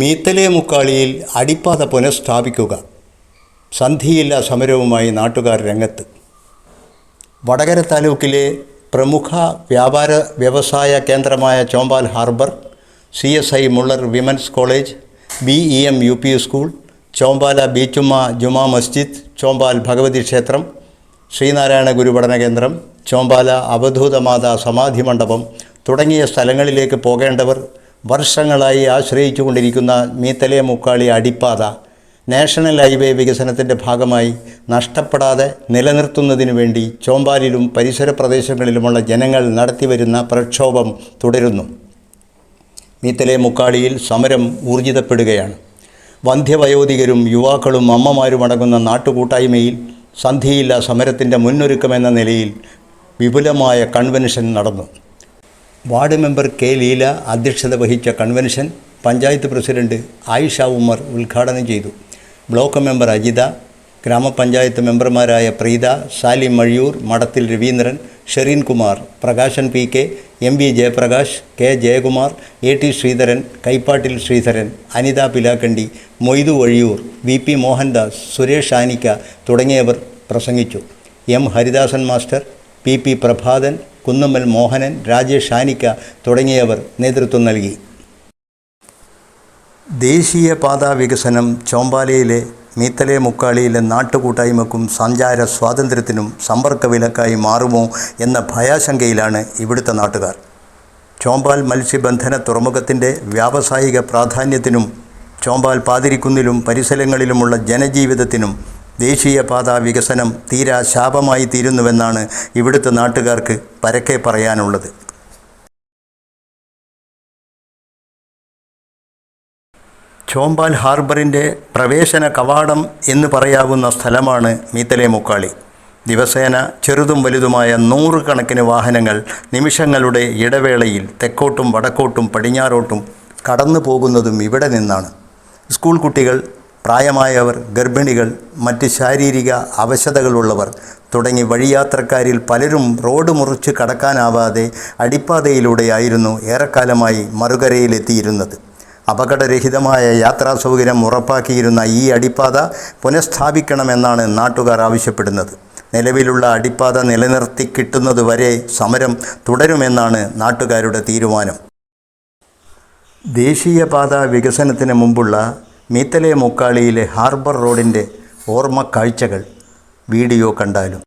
മീത്തലെ മുക്കാളിയിൽ അടിപ്പാത പുനഃസ്ഥാപിക്കുക. സന്ധിയില്ലാ സമരവുമായി നാട്ടുകാർ രംഗത്ത്. വടകര താലൂക്കിലെ പ്രമുഖ വ്യാപാര വ്യവസായ കേന്ദ്രമായ Chombal harbour C S I Muller women's college B E M U P school Chombala ബീച്ചുമ്മ ജുമാ മസ്ജിദ് ചോമ്പാൽ ഭഗവതി ക്ഷേത്രം ശ്രീനാരായണ ഗുരുപഠന കേന്ദ്രം ചോമ്പാല അവധൂതമാത സമാധി മണ്ഡപം തുടങ്ങിയ സ്ഥലങ്ങളിലേക്ക് പോകേണ്ടവർ വർഷങ്ങളായി ആശ്രയിച്ചു കൊണ്ടിരിക്കുന്ന മീത്തലേ മുക്കാളി അടിപ്പാത നാഷണൽ ഹൈവേ വികസനത്തിന്റെ ഭാഗമായി നഷ്ടപ്പെടാതെ നിലനിർത്തുന്നതിനു വേണ്ടി ചോമ്പാലിലും പരിസര പ്രദേശങ്ങളിലുമുള്ള ജനങ്ങൾ നടത്തിവരുന്ന പ്രക്ഷോഭം തുടരുന്നു. മീത്തലെ മുക്കാളിയിൽ സമരം ഊർജിതപ്പെടുകയാണ്. വന്ധ്യവയോധികരും യുവാക്കളും അമ്മമാരും അടങ്ങുന്ന നാട്ടുകൂട്ടായ്മയിൽ സന്ധിയില്ല സമരത്തിന്റെ മുന്നൊരുക്കമെന്ന നിലയിൽ വിപുലമായ കൺവെൻഷൻ നടന്നു. വാർഡ് മെമ്പർ കെ ലീല അധ്യക്ഷത വഹിച്ച കൺവെൻഷൻ പഞ്ചായത്ത് പ്രസിഡന്റ് ആയിഷ ഉമർ ഉദ്ഘാടനം ചെയ്തു. ബ്ലോക്ക് മെമ്പർ അജിത ഗ്രാമപഞ്ചായത്ത് മെമ്പർമാരായ Preetha Salim Mazhiyur Madathil Raveendran Shereen Kumar Prakashan P K M V Jayaprakash K Jayakumar A T Sreedharan Kaippattil Sreedharan Anitha Pilakkandi Moidu Vazhiyur V P Mohandas Suresh Anikka തുടങ്ങിയവർ പ്രസംഗിച്ചു. M Haridasan master P P Prabhathan Kunnummal Mohanan Rajesh Anikka തുടങ്ങിയവർ നേതൃത്വം നൽകി. ദേശീയപാതാ വികസനം ചോമ്പാലയിലെ മീത്തലെ മുക്കാളിയിലെ നാട്ടുകൂട്ടായ്മക്കും സഞ്ചാര സ്വാതന്ത്ര്യത്തിനും സമ്പർക്ക വിലക്കായി മാറുമോ എന്ന ഭയാശങ്കയിലാണ് ഇവിടുത്തെ നാട്ടുകാർ. ചോമ്പാൽ മത്സ്യബന്ധന തുറമുഖത്തിന്റെ വ്യാവസായിക പ്രാധാന്യത്തിനും ചോമ്പാൽ പാതിരിക്കുന്നിലും പരിസരങ്ങളിലുമുള്ള ജനജീവിതത്തിനും ദേശീയപാതാ വികസനം തീരാ ശാപമായി തീരുന്നുവെന്നാണ് ഇവിടുത്തെ നാട്ടുകാർക്ക് പരക്കെ പറയാനുള്ളത്. ചോമ്പാൽ ഹാർബറിന്റെ പ്രവേശന കവാടം എന്ന് പറയാവുന്ന സ്ഥലമാണ് മീത്തലെ മുക്കാളി. ദിവസേന ചെറുതും വലുതുമായ നൂറുകണക്കിന് വാഹനങ്ങൾ നിമിഷങ്ങളുടെ ഇടവേളയിൽ തെക്കോട്ടും വടക്കോട്ടും പടിഞ്ഞാറോട്ടും കടന്നു പോകുന്നതും ഇവിടെ നിന്നാണ്. സ്കൂൾ കുട്ടികൾ പ്രായമായവർ ഗർഭിണികൾ മറ്റ് ശാരീരിക അവശതകളുള്ളവർ തുടങ്ങി വഴിയാത്രക്കാരിൽ പലരും റോഡ് മുറിച്ച് കടക്കാനാവാതെ അടിപ്പാതയിലൂടെയായിരുന്നു ഏറെക്കാലമായി മറുകരയിലെത്തിയിരുന്നത്. അപകടരഹിതമായ യാത്രാ സൗകര്യം ഉറപ്പാക്കിയിരുന്ന ഈ അടിപ്പാത പുനഃസ്ഥാപിക്കണമെന്നാണ് നാട്ടുകാർ ആവശ്യപ്പെടുന്നത്. നിലവിലുള്ള അടിപ്പാത നിലനിർത്തി കിട്ടുന്നതുവരെ സമരം തുടരുമെന്നാണ് നാട്ടുകാരുടെ തീരുമാനം. ദേശീയപാത വികസനത്തിന് മുമ്പുള്ള മീത്തലെ മുക്കാളിയിലെ ഹാർബർ റോഡിന്റെ ഓർമ്മ കാഴ്ചകൾ വീഡിയോ കണ്ടാലും.